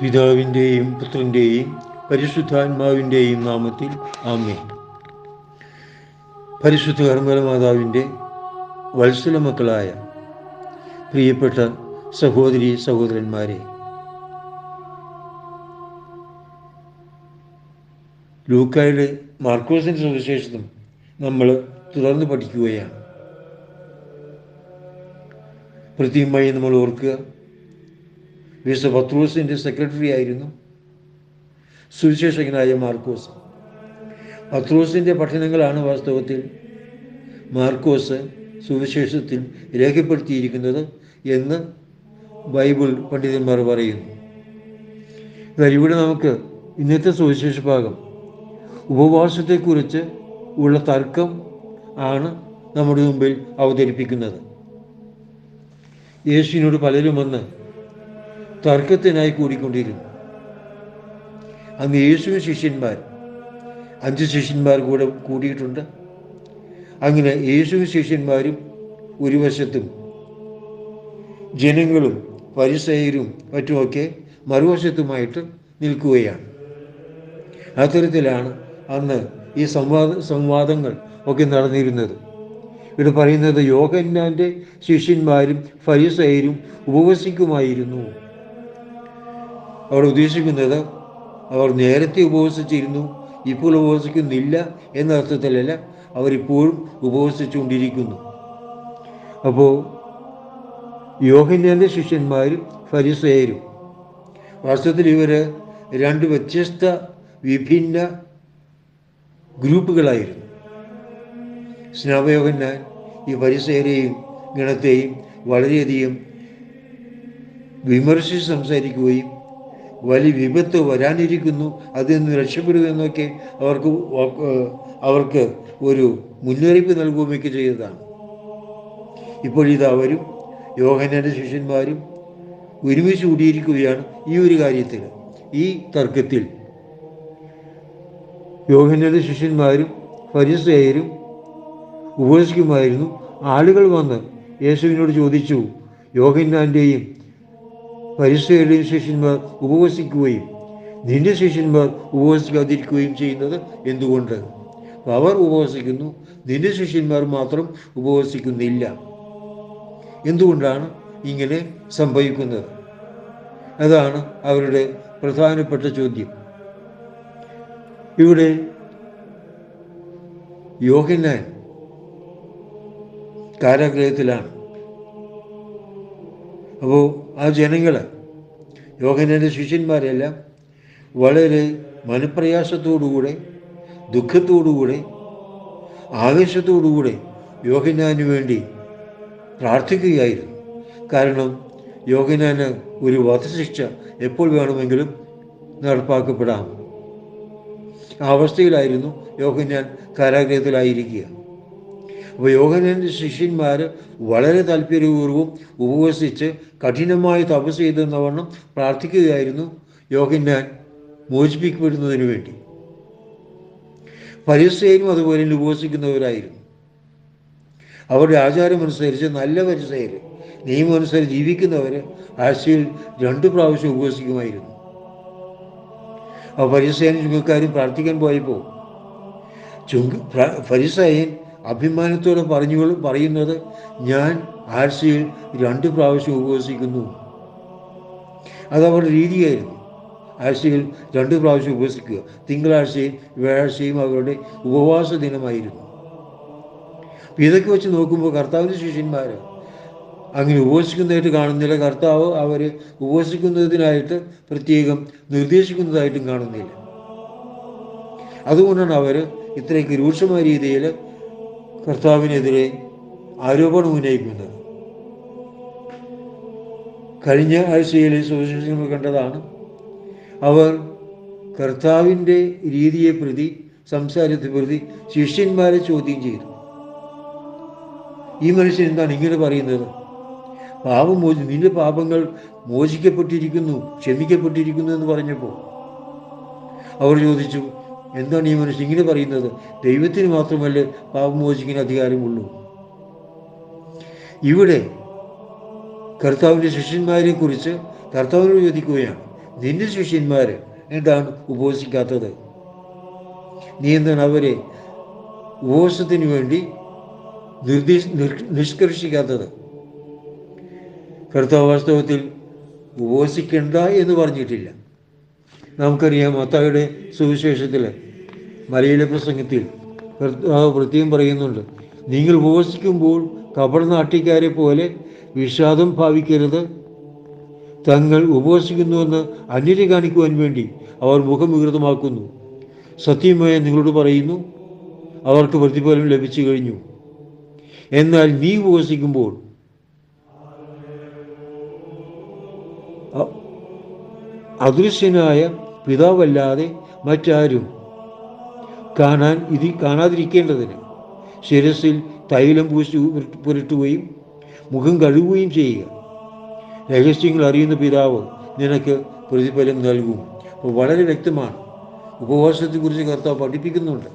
പിതാവിന്റെയും പുത്രന്റെയും പരിശുദ്ധാത്മാവിന്റെയും നാമത്തിൽ ആമേ പരിശുദ്ധ കർമ്മല മാതാവിന്റെ വത്സല മക്കളായ പ്രിയപ്പെട്ട സഹോദരി സഹോദരന്മാരെ ലൂക്കായുടെ മാർക്കോസിന്റെ സുവിശേഷം നമ്മൾ തുടർന്ന് പഠിക്കുകയാണ്. കൃത്യമായി നമ്മൾ ഓർക്കുക വിശുദ്ധ പത്രൂസിന്റെ സെക്രട്ടറി ആയിരുന്നു. സുവിശേഷകനായ മാർക്കോസ്. പത്രൂസിന്റെ പഠനങ്ങളാണ് വാസ്തവത്തിൽ മാർക്കോസ് സുവിശേഷത്തിൽ രേഖപ്പെടുത്തിയിരിക്കുന്നത് എന്ന് ബൈബിൾ പണ്ഡിതന്മാർ പറയുന്നു. എന്നാൽ ഇവിടെ നമുക്ക് ഇന്നത്തെ സുവിശേഷ ഭാഗം ഉപവാസത്തെക്കുറിച്ച് ഉള്ള തർക്കം ആണ് നമ്മുടെ മുമ്പിൽ അവതരിപ്പിക്കുന്നത്. യേശുവിനോട് പലരും വന്ന് തർക്കത്തിനായി കൂടിക്കൊണ്ടിരുന്നു. അന്ന് യേശുവും ശിഷ്യന്മാർ അഞ്ച് ശിഷ്യന്മാർ കൂടെ കൂടിയിട്ടുണ്ട്. അങ്ങനെ യേശുവും ശിഷ്യന്മാരും ഒരു വശത്തും ജനങ്ങളും പരിസയരും മറ്റുമൊക്കെ മറുവശത്തുമായിട്ട് നിൽക്കുകയാണ്. അത്തരത്തിലാണ് അന്ന് ഈ സംവാദ സംവാദങ്ങൾ ഒക്കെ നടന്നിരുന്നത്. ഇവിടെ പറയുന്നത് യോഹന്നാന്റെ ശിഷ്യന്മാരും ഫരിസയരും ഉപവസിക്കുമായിരുന്നു. അവർ ഉദ്ദേശിക്കുന്നത് അവർ നേരത്തെ ഉപവസിച്ചിരുന്നു ഇപ്പോൾ ഉപവസിക്കുന്നില്ല എന്ന അർത്ഥത്തിലല്ല അവരിപ്പോഴും ഉപവസിച്ചുകൊണ്ടിരിക്കുന്നു. അപ്പോൾ യോഹന്നാന്റെ ശിഷ്യന്മാരും ഫരിസയരും വാസ്തവത്തിൽ ഇവർ രണ്ട് വ്യത്യസ്ത വിഭിന്ന ഗ്രൂപ്പുകളായിരുന്നു. സ്നാപയോഹന്നാൻ ഈ പരിസയരെയും ഗണത്തെയും വളരെയധികം വിമർശിച്ച് സംസാരിക്കുകയും വലിയ വിപത്ത് വരാനിരിക്കുന്നു. അതിൽ നിന്ന് രക്ഷപ്പെടുക എന്നൊക്കെ അവർക്ക് അവർക്ക് ഒരു മുന്നറിയിപ്പ് നൽകുകയൊക്കെ ചെയ്തതാണ്. ഇപ്പോൾ ഇത് അവരും യോഹനന്റെ ശിഷ്യന്മാരും ഒരുമിച്ച് കൂടിയിരിക്കുകയാണ് ഈ ഒരു കാര്യത്തിൽ. ഈ തർക്കത്തിൽ യോഹനന്റെ ശിഷ്യന്മാരും പരിസയരും ഉപദേശിക്കുമായിരുന്നു. ആളുകൾ വന്ന് യേശുവിനോട് ചോദിച്ചു യോഹന്നാന്റെയും പരിസയരുടെയും ശിഷ്യന്മാർ ഉപവസിക്കുകയും നിന്റെ ശിഷ്യന്മാർ ഉപവസിക്കാതിരിക്കുകയും ചെയ്യുന്നത് എന്തുകൊണ്ട്? അവർ ഉപവസിക്കുന്നു നിന്റെ ശിഷ്യന്മാർ മാത്രം ഉപവസിക്കുന്നില്ല. എന്തുകൊണ്ടാണ് ഇങ്ങനെ സംഭവിക്കുന്നത്? അതാണ് അവരുടെ പ്രധാനപ്പെട്ട ചോദ്യം. ഇവിടെ യോഹന്നാൻ കാരാഗ്രഹത്തിലാണ്. അപ്പോൾ ആ ജനങ്ങൾ യോഗനന്റെ ശിഷ്യന്മാരെല്ലാം വളരെ മനപ്രയാസത്തോടുകൂടെ ദുഃഖത്തോടുകൂടെ ആവേശത്തോടുകൂടെ യോഹനാന് വേണ്ടി പ്രാർത്ഥിക്കുകയായിരുന്നു. കാരണം യോഹനാന് ഒരു വധശിക്ഷ എപ്പോൾ വേണമെങ്കിലും നടപ്പാക്കപ്പെടാം. ആ അവസ്ഥയിലായിരുന്നു യോഹന്നാൻ കാരാഗ്രഹത്തിലായിരിക്കുക. അപ്പോൾ യോഹനന്റെ ശിഷ്യന്മാർ വളരെ താല്പര്യപൂർവം ഉപവസിച്ച് കഠിനമായി തപസ് ചെയ്തെന്നവണ്ണം പ്രാർത്ഥിക്കുകയായിരുന്നു യോഗന്യാൻ മോചിപ്പിക്കപ്പെടുന്നതിന് വേണ്ടി. പരിസയരും അതുപോലെ ഉപവസിക്കുന്നവരായിരുന്നു. അവരുടെ ആചാരമനുസരിച്ച് നല്ല പരിസയർ നിയമമനുസരിച്ച് ജീവിക്കുന്നവർ ആഴ്ചയിൽ രണ്ട് പ്രാവശ്യം ഉപവസിക്കുമായിരുന്നു. ആ പരിസയൻ ചുങ്കക്കാരും പ്രാർത്ഥിക്കാൻ പോയപ്പോൾ ചുങ്ക പരിസയൻ അഭിമാനത്തോടെ പറഞ്ഞു പറയുന്നത് ഞാൻ ആഴ്ചയിൽ രണ്ട് പ്രാവശ്യം ഉപവസിക്കുന്നു അത് അവരുടെ രീതിയായിരുന്നു. ആഴ്ചയിൽ രണ്ട് പ്രാവശ്യം ഉപവസിക്കുക തിങ്കളാഴ്ചയും വ്യാഴാഴ്ചയും അവരുടെ ഉപവാസ ദിനമായിരുന്നു. ഇതൊക്കെ വെച്ച് നോക്കുമ്പോൾ കർത്താവിന്റെ ശിഷ്യന്മാർ അങ്ങനെ ഉപവസിക്കുന്നതായിട്ട് കാണുന്നില്ല. കർത്താവ് അവരെ ഉപവസിക്കുന്നതിനായിട്ട് പ്രത്യേകം നിർദ്ദേശിക്കുന്നതായിട്ടും കാണുന്നില്ല. അതുകൊണ്ടാണ് അവർ ഇത്രയ്ക്ക് രൂക്ഷമായ രീതിയിൽ കർത്താവിനെതിരെ ആരോപണം ഉന്നയിക്കുന്നത്. കഴിഞ്ഞ ആഴ്ചയിൽ സുവിശേഷങ്ങൾ കണ്ടതാണ്. അവർ കർത്താവിന്റെ രീതിയെ പ്രതി സംസാരത്തെ പ്രതി ശിഷ്യന്മാരെ ചോദ്യം ചെയ്തു. ഈ മനുഷ്യൻ എന്താണ് ഇങ്ങനെ പറയുന്നത്? പാപം മോചി നിന്റെ പാപങ്ങൾ മോചിക്കപ്പെട്ടിരിക്കുന്നു ക്ഷമിക്കപ്പെട്ടിരിക്കുന്നു എന്ന് പറഞ്ഞപ്പോൾ അവർ ചോദിച്ചു എന്താണ് ഈ മനുഷ്യൻ ഇങ്ങനെ പറയുന്നത്? ദൈവത്തിന് മാത്രമല്ലേ പാപം അധികാരമുള്ളൂ. ഇവിടെ കർത്താവിന്റെ ശിഷ്യന്മാരെ കുറിച്ച് കർത്താവിനോട് ചോദിക്കുകയാണ്. നിന്റെ ശിഷ്യന്മാർ എന്താണ് ഉപവസിക്കാത്തത്? നീ എന്താണ് അവരെ ഉപവാസത്തിന് വേണ്ടി നിർദ്ദേശ നിർ- നിഷ്കർഷിക്കാത്തത്? കർത്താവ് വാസ്തവത്തിൽ ഉപവസിക്കണ്ട എന്ന് പറഞ്ഞിട്ടില്ല. നമുക്കറിയാം മത്തായുടെ സുവിശേഷത്തിൽ മലയിലെ പ്രസംഗത്തിൽ പ്രത്യേകം പറയുന്നുണ്ട് നിങ്ങൾ ഉപവസിക്കുമ്പോൾ കപട നാട്ടിക്കാരെ പോലെ വിഷാദം ഭാവിക്കരുത്. തങ്ങൾ ഉപവസിക്കുന്നുവെന്ന് അന്യരെ കാണിക്കുവാൻ വേണ്ടി അവർ മുഖം വികൃതമാക്കുന്നു. സത്യമായ നിങ്ങളോട് പറയുന്നു അവർക്ക് പ്രതിഫലം ലഭിച്ചു കഴിഞ്ഞു. എന്നാൽ നീ ഉപവസിക്കുമ്പോൾ അദൃശ്യനായ പിതാവല്ലാതെ മറ്റാരും കാണാൻ ഇത് കാണാതിരിക്കേണ്ടതിന് ശിരസിൽ തൈലം പൂശി പുരട്ടുകയും മുഖം കഴുകുകയും ചെയ്യുക. രഹസ്യങ്ങൾ അറിയുന്ന പിതാവ് നിനക്ക് പ്രതിഫലം നൽകും. അപ്പോൾ വളരെ വ്യക്തമാണ്. ഉപവാസത്തെക്കുറിച്ച് കർത്താവ് പഠിപ്പിക്കുന്നുണ്ട്.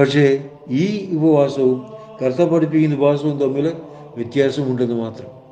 പക്ഷേ ഈ ഉപവാസവും കർത്താവ് പഠിപ്പിക്കുന്ന ഉപവാസവും തമ്മിൽ വ്യത്യാസമുണ്ടെന്ന് മാത്രം.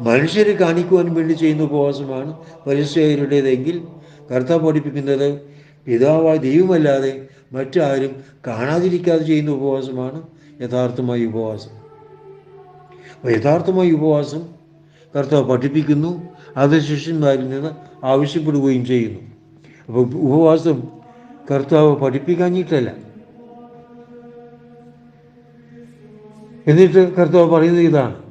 മനുഷ്യരെ കാണിക്കുവാൻ വേണ്ടി ചെയ്യുന്ന ഉപവാസമാണ് പരിസയരുടേതെങ്കിൽ കർത്താവ് പഠിപ്പിക്കുന്നത് പിതാവായ ദൈവമല്ലാതെ മറ്റാരും കാണാതിരിക്കാതെ ചെയ്യുന്ന ഉപവാസമാണ് യഥാർത്ഥമായ ഉപവാസം. അപ്പോൾ യഥാർത്ഥമായ ഉപവാസം കർത്താവ് പഠിപ്പിക്കുന്നു അത് ശിഷ്യന്മാരിൽ നിന്ന് ആവശ്യപ്പെടുകയും ചെയ്യുന്നു. അപ്പോൾ ഉപവാസം കർത്താവ് പഠിപ്പിക്കാഞ്ഞിട്ടല്ല. എന്നിട്ട് കർത്താവ് പറയുന്നത് ഇതാണ്.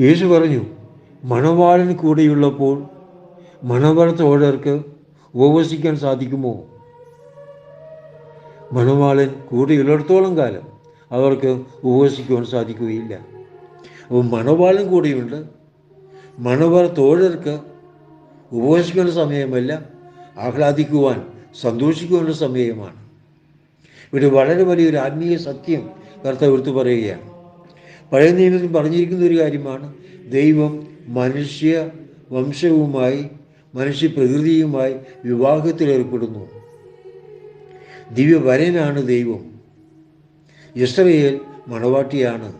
യേശു പറഞ്ഞു മണവാളൻ കൂടെയുള്ളപ്പോൾ മണവാള തോഴർക്ക് ഉപവസിക്കാൻ സാധിക്കുമോ? മണവാളൻ കൂടെയുള്ളിടത്തോളം കാലം അവർക്ക് ഉപവസിക്കുവാൻ സാധിക്കുകയില്ല. അപ്പോൾ മണവാളൻ കൂടെയുണ്ട്. മണവാള തോഴർക്ക് ഉപവസിക്കേണ്ട സമയമല്ല ആഹ്ലാദിക്കുവാൻ സന്തോഷിക്കുവാനുള്ള സമയമാണ്. ഇവിടെ വളരെ വലിയൊരു ആത്മീയ സത്യം കർത്താവ് എടുത്തു പറയുകയാണ്. പഴയ നിയമത്തിൽ പറഞ്ഞിരിക്കുന്ന ഒരു കാര്യമാണ്. ദൈവം മനുഷ്യ വംശവുമായി മനുഷ്യ പ്രകൃതിയുമായി വിവാഹത്തിലേർപ്പെടുന്നു ദിവ്യവരനാണ് ദൈവം. ഇസ്രയേൽ മണവാട്ടിയാണ്.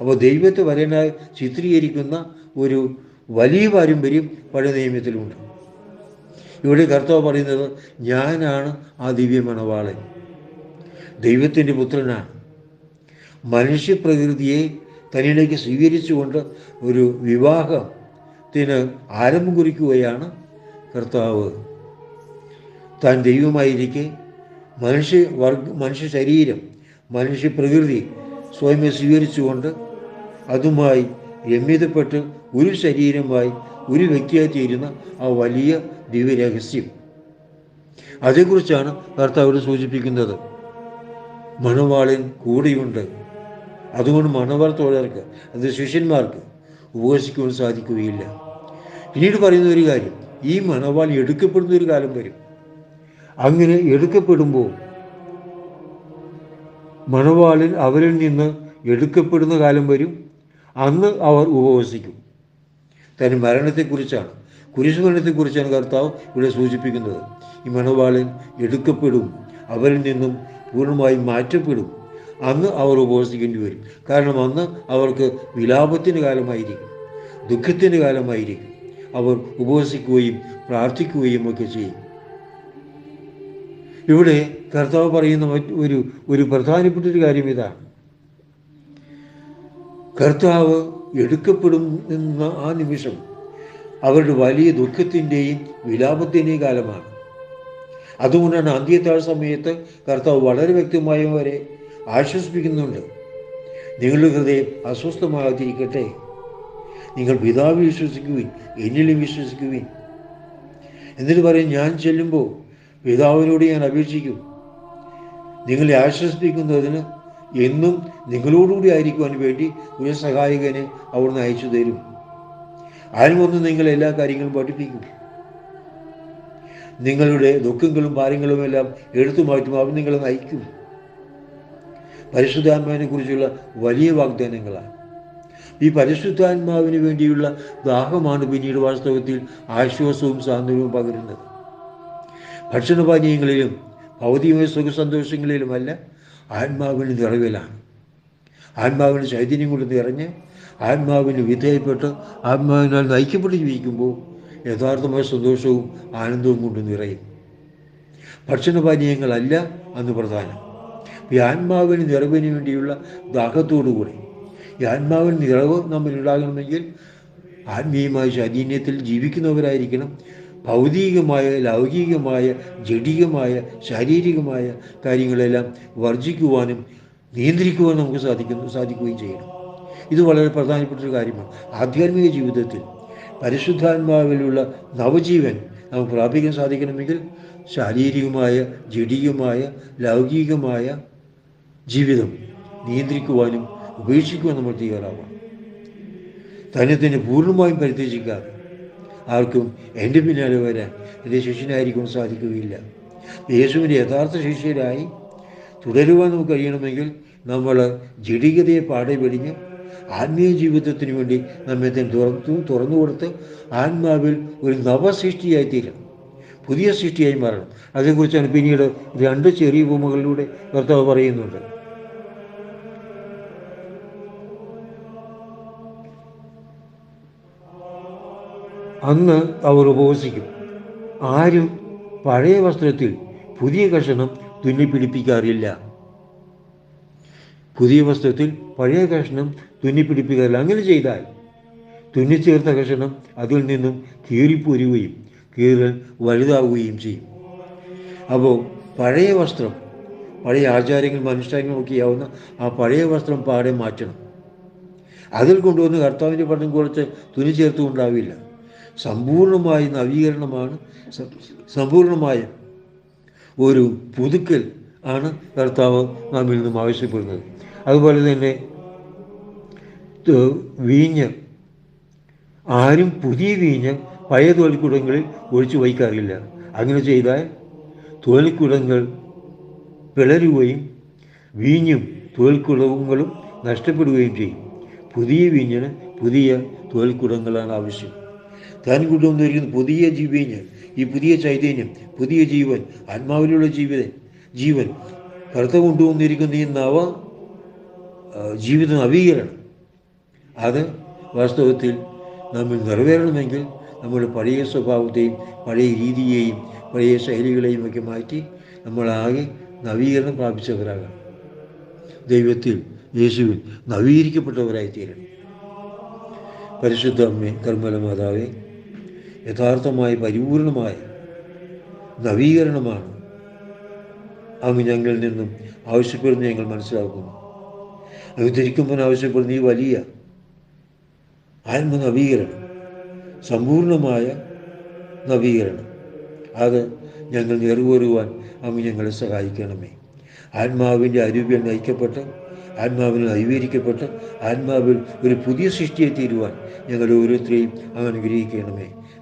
അപ്പോൾ ദൈവത്തെ വരനായി ചിത്രീകരിക്കുന്ന ഒരു വലിയ പാരമ്പര്യം പഴയ നിയമത്തിലുണ്ട്. ഇവിടെ കർത്താവ് പറയുന്നത് ഞാനാണ് ആ ദിവ്യ മണവാളൻ ദൈവത്തിന്റെ പുത്രനാണ്. മനുഷ്യപ്രകൃതിയെ തന്നിലേക്ക് സ്വീകരിച്ചുകൊണ്ട് ഒരു വിവാഹത്തിന് ആരംഭം കുറിക്കുകയാണ് കർത്താവ്. താൻ ദൈവമായിരിക്കെ മനുഷ്യ വർഗ മനുഷ്യ ശരീരം മനുഷ്യ പ്രകൃതി സ്വീകരിച്ചുകൊണ്ട് അതുമായി രമ്യതപ്പെട്ട് ഒരു ശരീരമായി ഒരു വ്യക്തിയായി തീരുന്ന ആ വലിയ ദിവ്യരഹസ്യം. അതേക്കുറിച്ചാണ് കർത്താവ് സൂചിപ്പിക്കുന്നത്. മണവാളിൻ കൂടെയുണ്ട്. അതുകൊണ്ട് മണവാൾ തോഴർക്ക് അത് ശിഷ്യന്മാർക്ക് ഉപവസിക്കുവാൻ സാധിക്കുകയില്ല. പിന്നീട് പറയുന്ന ഒരു കാര്യം ഈ മണവാൾ എടുക്കപ്പെടുന്ന ഒരു കാലം വരും. അങ്ങനെ എടുക്കപ്പെടുമ്പോൾ മണവാളിൽ അവരിൽ നിന്ന് എടുക്കപ്പെടുന്ന കാലം വരും. അന്ന് അവർ ഉപവസിക്കും. തന്റെ മരണത്തെക്കുറിച്ചാണ് കുരിശുമരണത്തെക്കുറിച്ചാണ് കർത്താവ് ഇവിടെ സൂചിപ്പിക്കുന്നത്. ഈ മണവാളൻ എടുക്കപ്പെടും അവരിൽ നിന്നും പൂർണമായും മാറ്റപ്പെടും. അന്ന് അവർ ഉപവസിക്കേണ്ടി വരും. കാരണം അന്ന് അവർക്ക് വിലാപത്തിന്റെ കാലമായിരിക്കും ദുഃഖത്തിന്റെ കാലമായിരിക്കും. അവർ ഉപവസിക്കുകയും പ്രാർത്ഥിക്കുകയും ഒക്കെ ചെയ്യും. ഇവിടെ കർത്താവ് പറയുന്ന ഒരു ഒരു പ്രധാനപ്പെട്ട ഒരു കാര്യം ഇതാണ് കർത്താവ് എടുക്കപ്പെടും എന്ന ആ നിമിഷം അവരുടെ വലിയ ദുഃഖത്തിന്റെയും വിലാപത്തിന്റെയും കാലമാണ്. അതുകൊണ്ടാണ് അന്ത്യത്താഴ് സമയത്ത് കർത്താവ് വളരെ വ്യക്തമായി അവരെ ആശ്വസിപ്പിക്കുന്നുണ്ട്. നിങ്ങളുടെ ഹൃദയം അസ്വസ്ഥമാകാതിരിക്കട്ടെ. നിങ്ങൾ പിതാവിൽ വിശ്വസിക്കുവിൻ എന്നിലും വിശ്വസിക്കുവിൻ. എന്നിട്ട് പറയും ഞാൻ ചെല്ലുമ്പോൾ പിതാവിനോട് ഞാൻ അപേക്ഷിക്കും. നിങ്ങളെ ആശ്വസിപ്പിക്കുന്നതിന് എന്നും നിങ്ങളോടുകൂടി ആയിരിക്കുവാൻ വേണ്ടി ഒരു സഹായകനെ അവിടുന്ന് അയച്ചു തരും. വന്ന് നിങ്ങളെ എല്ലാ കാര്യങ്ങളും പഠിപ്പിക്കും. നിങ്ങളുടെ ദുഃഖങ്ങളും ഭാരങ്ങളും എല്ലാം എടുത്തു മാറ്റും അവൻ നിങ്ങളെ നയിക്കും. പരിശുദ്ധാത്മാവിനെ കുറിച്ചുള്ള വലിയ വാഗ്ദാനങ്ങളാണ്. ഈ പരിശുദ്ധാത്മാവിന് വേണ്ടിയുള്ള ദാഹമാണ് പിന്നീട് വാസ്തവത്തിൽ ആശ്വാസവും സാന്ത്വനവും പകരുന്നത്. ഭക്ഷണപാനീയങ്ങളിലും ഭൗതികമായ സുഖസന്തോഷങ്ങളിലുമല്ല ആത്മാവിന് നിറവിലാണ്. ആത്മാവിന് ചൈതന്യം കൊണ്ട് നിറഞ്ഞ് ആത്മാവിന് വിധേയപ്പെട്ട് ആത്മാവിനാൽ നയിക്കപ്പെട്ട് ജീവിക്കുമ്പോൾ യഥാർത്ഥമായ സന്തോഷവും ആനന്ദവും കൊണ്ട് നിറയും. ഭക്ഷണപാനീയങ്ങളല്ല അന്ന് പ്രധാനം. ഈ ആത്മാവിന് നിറവിന് വേണ്ടിയുള്ള ദാഹത്തോടുകൂടി. ഈ ആത്മാവിന് നിറവ് നമ്മിൽ ഉണ്ടാകണമെങ്കിൽ ആത്മീയമായ ചൈതന്യത്തിൽ ജീവിക്കുന്നവരായിരിക്കണം. ഭൗതികമായ ലൗകികമായ ജഡികമായ ശാരീരികമായ കാര്യങ്ങളെല്ലാം വർജിക്കുവാനും നിയന്ത്രിക്കുവാനും നമുക്ക് സാധിക്കുന്നു സാധിക്കുകയും ചെയ്യണം. ഇത് വളരെ പ്രധാനപ്പെട്ടൊരു കാര്യമാണ്. ആധ്യാത്മിക ജീവിതത്തിൽ പരിശുദ്ധാത്മാവിലുള്ള നവജീവൻ നമുക്ക് പ്രാപിക്കാൻ സാധിക്കണമെങ്കിൽ ശാരീരികമായ ജഡികമായ ലൗകികമായ ജീവിതം നിയന്ത്രിക്കുവാനും ഉപേക്ഷിക്കുവാൻ നമ്മൾ തയ്യാറാവണം. തന്നെ തന്നെ പൂർണമായും പരിത്യജിക്കാതെ ആർക്കും എന്റെ പിന്നാലെ വരാൻ എന്റെ ശിഷ്യനായിരിക്കും സാധിക്കുകയില്ല. യേശുവിന്റെ യഥാർത്ഥ ശിഷ്യരായി തുടരുവാൻ നമുക്ക് കഴിയണമെങ്കിൽ നമ്മൾ ജഡികതയെ പാടെ വെടിഞ്ഞ് ആത്മീയ ജീവിതത്തിന് വേണ്ടി നമ്മെ തന്നെ തുറന്നു തുറന്നു കൊടുത്ത് ആത്മാവിൽ ഒരു നവസൃഷ്ടിയായി തീരണം. പുതിയ സൃഷ്ടിയായി മാറണം. അതേക്കുറിച്ചാണ് പിന്നീട് രണ്ട് ചെറിയ ഭൂമികളിലൂടെ കർത്താവ് പറയുന്നുണ്ട്. അന്ന് അവർ ഉപവസിക്കും. ആരും പഴയ വസ്ത്രത്തിൽ പുതിയ കഷണം തുന്നിപ്പിടിപ്പിക്കാറില്ല പുതിയ വസ്ത്രത്തിൽ പഴയ കഷണം തുന്നിപ്പിടിപ്പിക്കാറില്ല അങ്ങനെ ചെയ്താൽ തുന്നിച്ചേർത്ത കഷണം അതിൽ നിന്നും കീറിപ്പോരുകയും കീറൽ വലുതാവുകയും ചെയ്യും. അപ്പോൾ പഴയ വസ്ത്രം പഴയ ആചാരങ്ങൾ ഒക്കെ ആവുന്ന ആ പഴയ വസ്ത്രം പാടെ മാറ്റണം. അതിൽ കൊണ്ടുവന്ന് കർത്താവിന്റെ പഠനം കുറച്ച് ചേർത്തുകൊണ്ടാവില്ല സമ്പൂർണമായ നവീകരണമാണ്. സമ്പൂർണമായ ഒരു പുതുക്കൽ ആണ് കർത്താവ് നമ്മിൽ നിന്നും ആവശ്യപ്പെടുന്നത്. അതുപോലെ തന്നെ വീഞ്ഞ്. ആരും പുതിയ വീഞ്ഞ് പഴയ തോൽക്കുടങ്ങളിൽ ഒഴിച്ചു വയ്ക്കാറില്ല. അങ്ങനെ ചെയ്താൽ തോൽക്കുടങ്ങൾ പിളരുകയും വീഞ്ഞും തോൽക്കുടങ്ങളും നഷ്ടപ്പെടുകയും ചെയ്യും. പുതിയ വീഞ്ഞിന് പുതിയ തോൽക്കുടങ്ങളാണ് ആവശ്യം. താൻ കൊണ്ടുവന്നിരിക്കുന്ന പുതിയ ജീവീഞ്ഞ് ഈ പുതിയ ചൈതന്യം പുതിയ ജീവൻ ആത്മാവിലുള്ള ജീവിത ജീവൻ കറുത്ത കൊണ്ടുവന്നിരിക്കുന്ന ഈ നവ ജീവിത നവീകരണം. അത് വാസ്തവത്തിൽ നമ്മൾ നിറവേറണമെങ്കിൽ നമ്മുടെ പഴയ സ്വഭാവത്തെയും പഴയ രീതിയെയും പഴയ ശൈലികളെയും ഒക്കെ മാറ്റി നമ്മളാകെ നവീകരണം പ്രാപിച്ചവരാകണം. ദൈവത്തിൽ യേശുവിൽ നവീകരിക്കപ്പെട്ടവരായി തീരണം പരിശുദ്ധ അമ്മേ കർമ്മല മാതാവേ യഥാർത്ഥമായ പരിപൂർണമായ നവീകരണമാണ് അങ്ങ് ഞങ്ങളിൽ നിന്നും ആവശ്യപ്പെടുന്ന ഞങ്ങൾ മനസ്സിലാക്കുന്നു. അങ്ങ് ധരിക്കുമ്പോൾ ആവശ്യപ്പെടുന്ന ഈ വലിയ ആത്മനവീകരണം സമ്പൂർണമായ നവീകരണം. അത് ഞങ്ങൾ നിറവേറുവാൻ അങ്ങ് ഞങ്ങളെ സഹായിക്കണമേ. ആത്മാവിന്റെ അരൂപ്യ നയിക്കപ്പെട്ട് ആത്മാവിൽ നവീകരിക്കപ്പെട്ട് ആത്മാവിൽ ഒരു പുതിയ സൃഷ്ടിയെ തീരുവാൻ ഞങ്ങൾ ഓരോരുത്തരെയും അങ്ങ് അനുഗ്രഹിക്കണമേ.